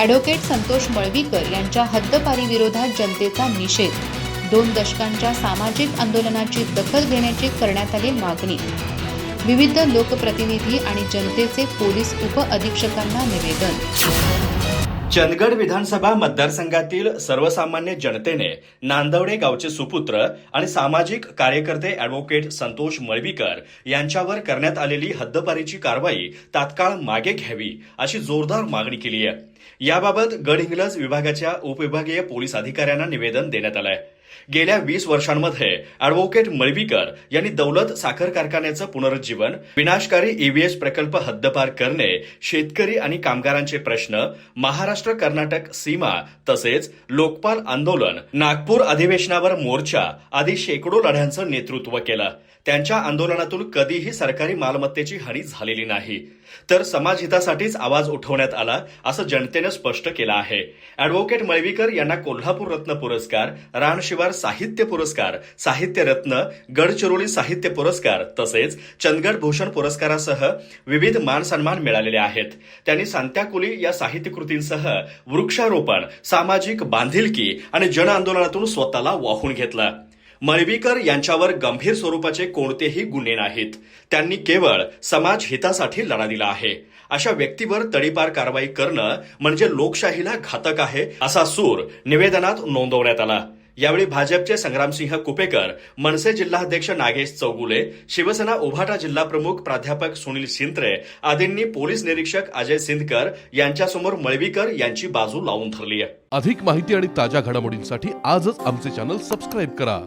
Advocate Santosh Malvikar यांच्या हद्दपारी विरोधात जनतेचा निषेध. दोन दशकांच्या सामाजिक आंदोलनाची दखल घेण्याची करण्यात आली मागणी. विविध लोकप्रतिनिधी आणि जनतेचे पोलीस उपअधीक्षकांना निवेदन. चंदगड विधानसभा मतदारसंघातील सर्वसामान्य जनतेने नांदवडे गावचे सुपुत्र आणि सामाजिक कार्यकर्ते अॅडव्होकेट संतोष मळवीकर यांच्यावर करण्यात आलेली हद्दपारीची कारवाई तात्काळ मागे घ्यावी अशी जोरदार मागणी केली आहे. याबाबत गडहिंग्लज विभागाच्या उपविभागीय पोलीस अधिकाऱ्यांना निवेदन देण्यात आलंय. गेल्या वीस वर्षांमध्ये अॅडव्होकेट मळवीकर यांनी दौलत साखर कारखान्याचं पुनरुज्जीवन विनाशकारी ईव्हीएस प्रकल्प हद्दपार करणे शेतकरी आणि कामगारांचे प्रश्न महाराष्ट्र कर्नाटक सीमा तसेच लोकपाल आंदोलन नागपूर अधिवेशनावर मोर्चा आदी शेकडो लढ्यांचं नेतृत्व केलं. त्यांच्या आंदोलनातून कधीही सरकारी मालमत्तेची हानी झालेली नाही. तर समाजहितासाठीच आवाज उठवण्यात आला असं जनतेनं स्पष्ट केलं आहे. अॅडव्होकेट मळवीकर यांना कोल्हापूर रत्न पुरस्कार रानशिवार साहित्य पुरस्कार साहित्य रत्न गडचिरोली साहित्य पुरस्कार तसेच चंदगड भूषण पुरस्कारासह विविध मान सन्मान मिळालेले आहेत. त्यांनी सांत्याकुली या साहित्य कृतींसह वृक्षारोपण सामाजिक बांधिलकी आणि जनआंदोलनातून स्वतःला वाहून घेतलं. मळवीकर यांच्यावर गंभीर स्वरूपाचे कोणतेही गुन्हे नाहीत. त्यांनी केवळ समाज हितासाठी लढा दिला आहे. अशा व्यक्तीवर तडीपार कारवाई करणं म्हणजे लोकशाहीला घातक आहे असा सूर निवेदनात नोंदवण्यात आला. यावेळी भाजपचे संग्रामसिंह कुपेकर मनसे जिल्हाध्यक्ष नागेश चौगुले शिवसेना उभाटा जिल्हा प्रमुख प्राध्यापक सुनील शिंत्रे आदींनी पोलीस निरीक्षक अजय सिंदकर यांच्यासमोर मळवीकर यांची बाजू लावून धरली आहे अधिक माहिती आणि ताज्या घडामोडींसाठी आजच आमचे चॅनल सबस्क्राईब करा.